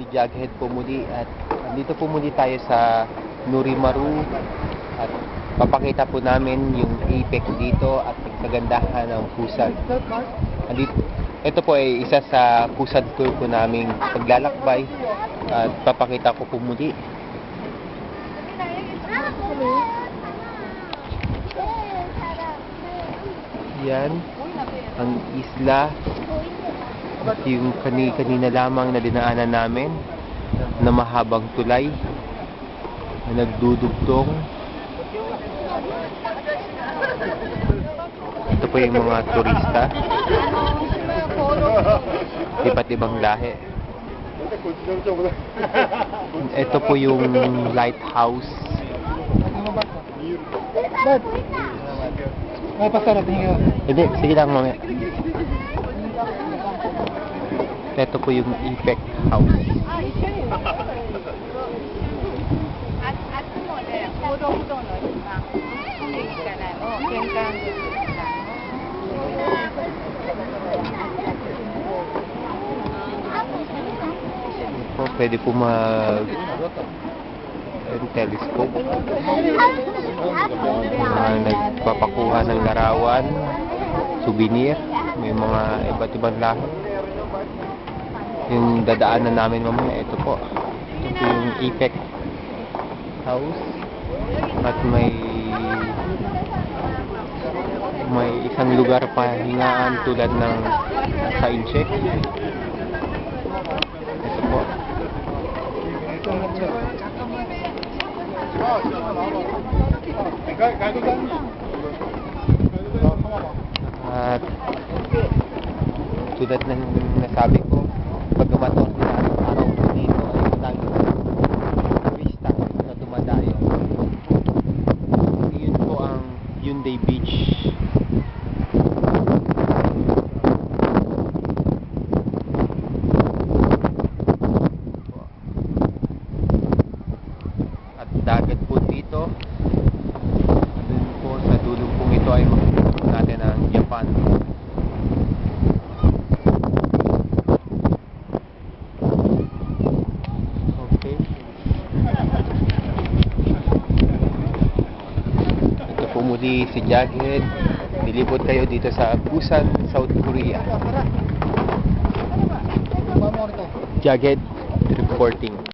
si Jughead po muli at dito po muli tayo sa Nurimaru at papakita po namin yung apex dito at yung kagandahan ng pusad. Andito, ito po ay isa sa pusad tour po naming paglalakbay at papakita ko po muli. Yan ang isla at yung kani-kanina lamang na dinaanan namin na mahabang tulay na nagdudugtong. Ito po yung mga turista. Iba't ibang lahi. Ito po yung lighthouse. Dad, may pasara tingin Hindi, sige lang mamaya. Ito po yung effect house. po, pwede po mag telescope mga nagpapakuha ng larawan souvenir may mga iba't ibang lahat yung dadaanan namin mamaya, ito po. Ito yung effect house. At may may isang lugar pa hingaan tulad ng sign check. Ito po. At tulad ng nasabi ko, pag umatok na araw dito ay madami turista na dumadayo. Yun po ang Hyundai Beach. At dagat po dito. Dun po sa dulong pong ito ay makikita natin ang Japan. Okay. Ito po muli si Jughead. Nilipot kayo dito sa Busan, South Korea. Jughead reporting.